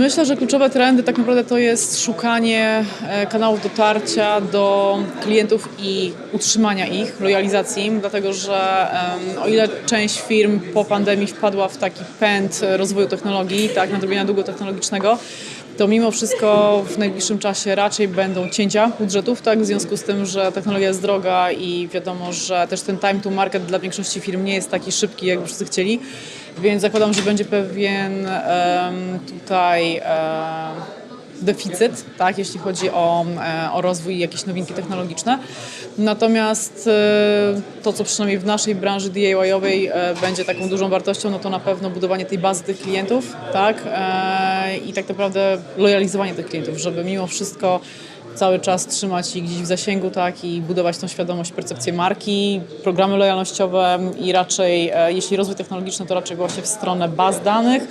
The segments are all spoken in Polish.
Myślę, że kluczowe trendy tak naprawdę to jest szukanie e, kanałów dotarcia do klientów i utrzymania ich, lojalizacji dlatego że o ile część firm po pandemii wpadła w taki pęd rozwoju technologii, tak, nadrobienia długu technologicznego, to mimo wszystko w najbliższym czasie raczej będą cięcia budżetów, tak, w związku z tym, że technologia jest droga i wiadomo, że też ten time to market dla większości firm nie jest taki szybki, jakby wszyscy chcieli, więc zakładam, że będzie pewien em, tutaj em, deficyt, tak, jeśli chodzi o, e, o rozwój i jakieś nowinki technologiczne. Natomiast e, to, co przynajmniej w naszej branży DIY-owej e, będzie taką dużą wartością, no to na pewno budowanie tej bazy tych klientów, tak, i tak naprawdę lojalizowanie tych klientów, żeby mimo wszystko cały czas trzymać ich gdzieś w zasięgu, tak, i budować tą świadomość, percepcję marki, programy lojalnościowe i raczej, jeśli rozwój technologiczny, to raczej właśnie w stronę baz danych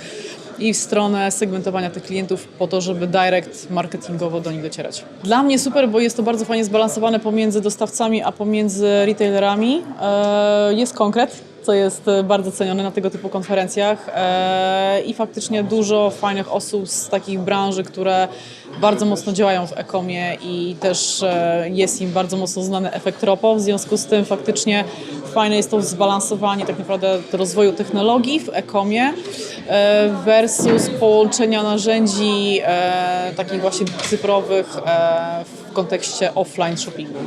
i w stronę segmentowania tych klientów po to, żeby direct marketingowo do nich docierać. Dla mnie super, bo jest to bardzo fajnie zbalansowane pomiędzy dostawcami, a pomiędzy retailerami. E, Jest konkret, co jest e, bardzo cenione na tego typu konferencjach E, i faktycznie dużo fajnych osób z takich branży, które bardzo mocno działają w e-comie i też e, jest im bardzo mocno znany efekt ROPO, w związku z tym faktycznie fajne jest to zbalansowanie tak naprawdę rozwoju technologii w e-comie versus połączenia narzędzi takich właśnie cyfrowych w kontekście offline shoppingu.